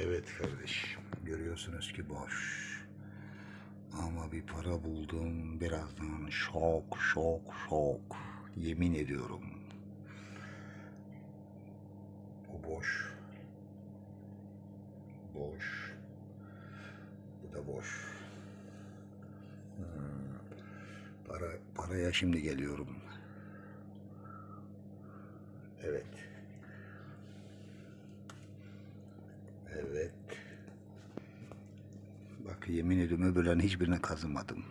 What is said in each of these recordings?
Evet kardeş, görüyorsunuz ki boş. Ama bir para buldum birazdan şok şok şok. Yemin ediyorum. Bu boş. Boş. Bu da boş. Hmm. Para, paraya şimdi geliyorum. Evet. Yemin ediyorum öbürlerin hiçbirine kazımadım.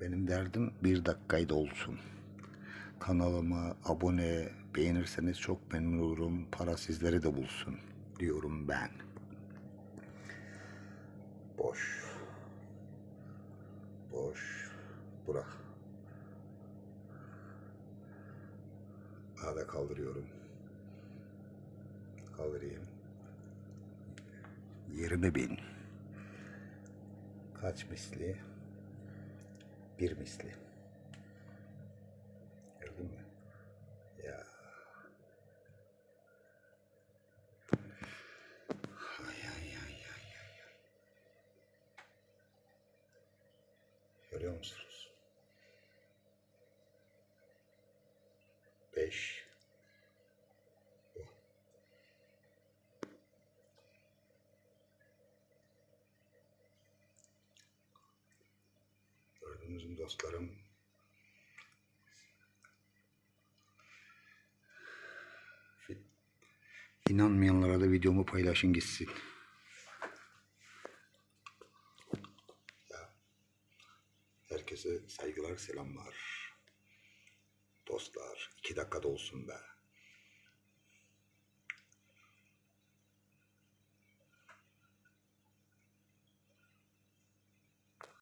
Benim derdim bir dakikaydı olsun. Kanalıma abone beğenirseniz çok memnun olurum. Para sizleri de bulsun diyorum ben. Boş. Boş. Bura. Ağda kaldırıyorum. Kaldırayım. 20 bin. Kaç misli? Bir misli. Gördün mü? Ya. Ay ay ay ay ay. Görüyor musunuz? Beş. Mü dostlarım? İnanmayanlara da videomu paylaşın gitsin. Herkese saygılar, selamlar. Dostlar, iki dakikada olsun be.